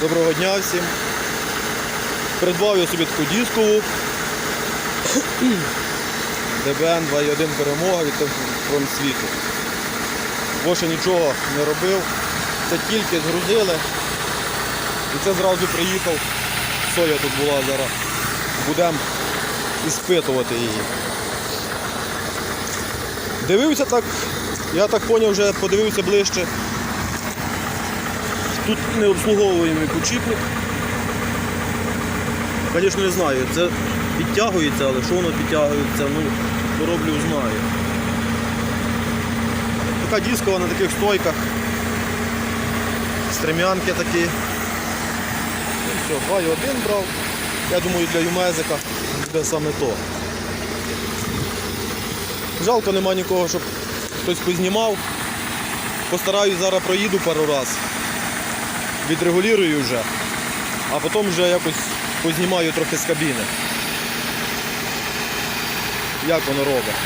Доброго дня всім. Придбав я собі таку дискову. ДБН 2.1 перемога від Промсвіту. Бо ще нічого не робив. Це тільки згрузили. І це зразу приїхав. Соя тут була зараз. Будемо іспитувати її. Дивився так, я так зрозумів, вже подивився ближче. Тут не обслуговуємий підшипник. Звісно, не знаю, це підтягується, але що воно підтягується, ну, пороблю, знаю. Така дискова на таких стойках. Стрем'янки такі. І все, 2,1 брав. Я думаю, для юмезика буде саме то. Жалко нема нікого, щоб хтось познімав. Постараюсь зараз проїду пару раз. Відрегулюю вже, а потім вже якось познімаю трохи з кабіни. Як воно робить.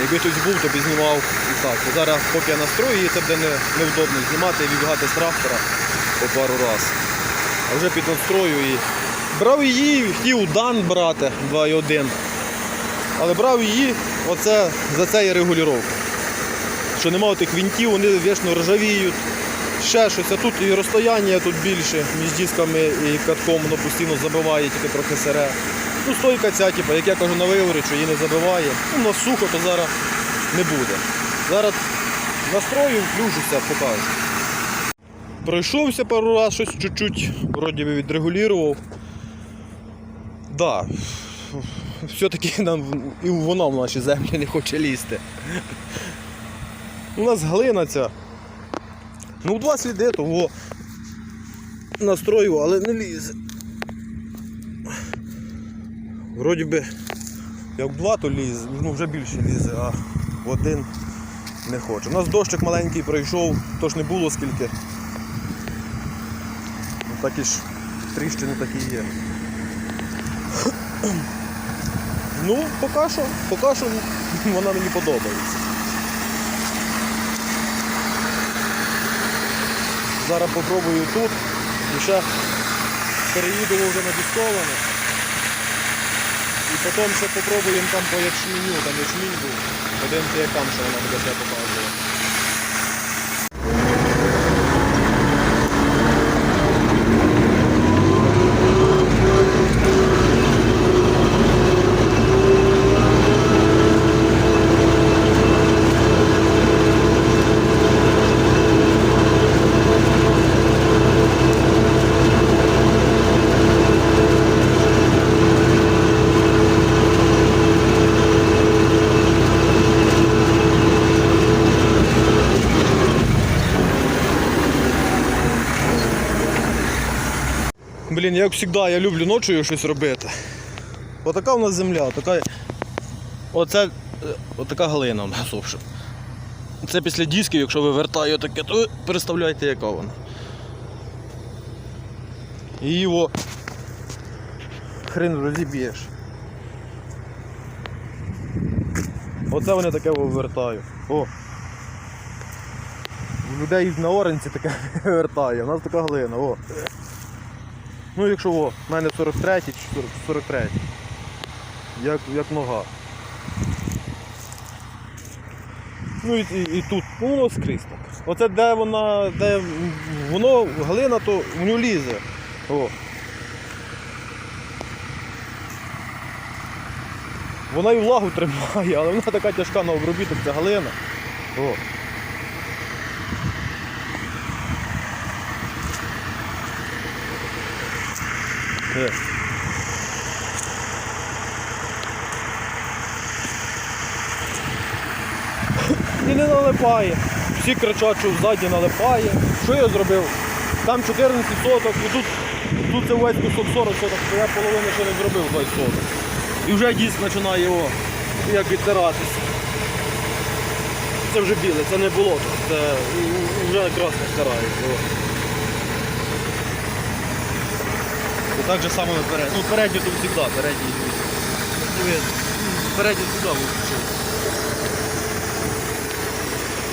Якби хтось був, то б знімав і так. Бо Зараз поки я настрою її, це буде не, невдобно знімати і вибігати з трактора по пару раз. А вже під настрою і. Брав її, хотів дан брати 2.1. Але брав її оце, за це і регулювання. Що немає тих вінтів, вони вічно ржавіють. Ще щось, а тут і розстояння тут більше між дисками і катком, воно постійно забиває, тільки трохи сире. Ну, стойка ця, типу, як я кажу на виворі, що її не забиває. Ну, воно сухо, то зараз не буде. Зараз настрою, включуся, покажу. Пройшовся пару разів, щось чуть-чуть, вроді би відрегулював. Да. Все-таки нам і воно в наші землі не хоче лізти. У нас глина ця. Ну, два сліди, того настрою, але не лізе. Вроді би, як два, то лізе, ну вже більше лізе, а в один не хоче. У нас дощик маленький пройшов, то ж не було скільки. Ну, так і ж тріщини такі є. Ну, поки що, поки що вона мені подобається. Зараз попробую тут і ще переїдемо вже на дістоване. І потім ще попробуємо там по ячменю, там ячмінь був. Подивимося, як там що вона буде все показувати. Блін, як завжди, я люблю ночою щось робити. Отака у нас земля, така. Оце е, отака глина у нас обшив. Це після дисків, якщо ви вертаю таке, то ви представляєте, яка вона. І його хрен розіб'єш. Оце вони таке вивертаю. О! У людей на оренці таке вертає, у нас така глина, о. Ну якщо в мене 43 чи 43. Як, як нога. Ну і, і, і тут, воно скрізь так. Оце де вона, де воно глина, то в нього лізе. О. Вона і влагу тримає, але вона така тяжка на обробіток, це глина. О. Е. І не налипає. Всі кричать, що ззаді налипає. Що я зробив? Там 14 соток і тут, тут це весь кусок 40 соток, то я половину ще не зробив 20 соток. І вже диск починає його як відтиратися. Це вже біле, це не болото, це вже красно старається. о. І так же само вперед. Ну, передній тут завжди, передній. Передній завжди виключив.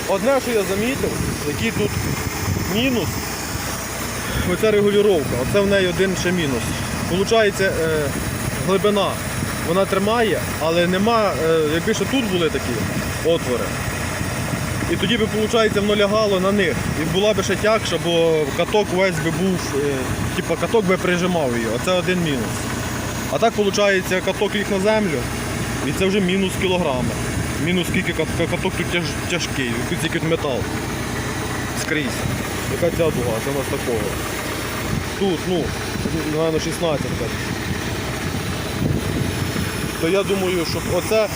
Одне, що я замітив, який тут мінус, оця регулювання, оце в неї один ще мінус. Получається, е, глибина вона тримає, але нема, якби ще тут були такі отвори. І тоді би, виходить, воно лягало на них. І була би ще тягша, бо каток весь би був, типа каток би прижимав її. Оце один мінус. А так виходить, каток ліг на землю, і це вже мінус кілограми. Мінус скільки кат- каток тут тяж, тяжкий, тут метал. Скрізь. Яка ця дуга, це у нас такого. Тут, ну, напевно, 16 так. То я думаю, що оце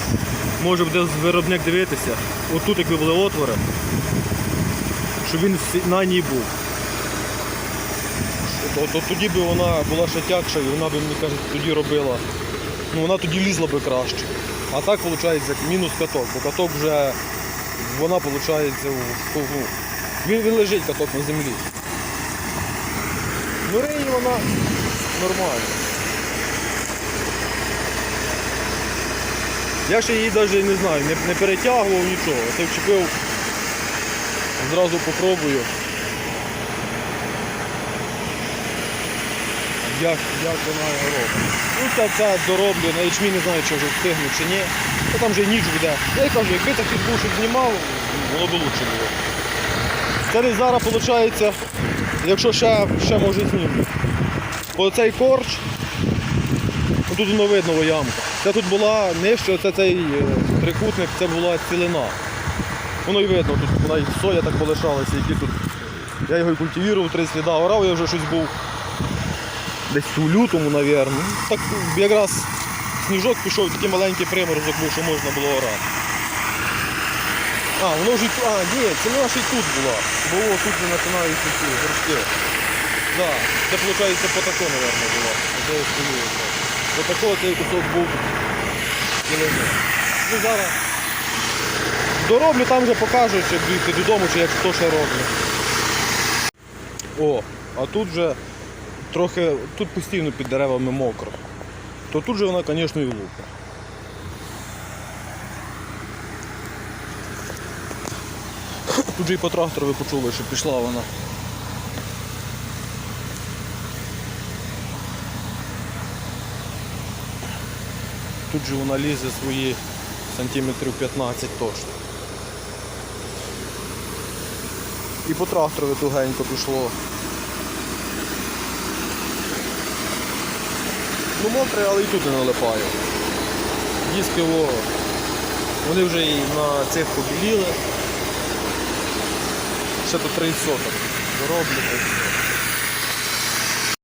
може буде виробник дивитися. Отут якби були отвори, щоб він на ній був. То, то тоді би вона була ще тягша і вона би, мені кажуть, тоді робила. Ну вона тоді лізла би краще. А так виходить мінус каток, бо каток вже вона виходить у він, він лежить каток на землі. Ну реї вона нормальна. Я ще її навіть не знаю, не, не перетягував нічого. Це вчепив, зразу попробую. Як, як вона робить. Ну це, це дороблю, на ячмі не знаю, чи вже встигну чи ні. Ну там вже ніч буде. Я кажу, якби такий щоб знімав, воно б лучше було. Це зараз виходить, якщо ще, ще може зніму. Оцей корч, ну, тут воно видно ямка. Це тут була нижче, це цей е, трикутник, це була цілина. Воно й видно, тут вона і соя так полишалася, які тут. Я його і культивував, три сліда, орав я вже щось був. Десь у лютому, мабуть. Так якраз сніжок пішов, такий маленький приморозок був, що можна було орати. А, воно вже. А, ні, це вона ще й тут була. Бо тут вже починаються ці горшки. Да, це виходить по тако, мабуть, було. Де я стою якраз. По такого цей кусок був. Ну зараз. Дороблю, там вже покажу, чи йти додому, чи як хто ще роблять. О, а тут вже трохи, тут постійно під деревами мокро. То тут же вона, звісно, і лупа. Тут же і по трактору ви почули, що пішла вона. Тут же вона лізе свої сантиметрів 15 точно. І по трактору тугенько пішло. Ну мокре, але і тут не налипає. Диски о, вони вже і на цих побіліли. Ще тут 30 соток. Дороблю.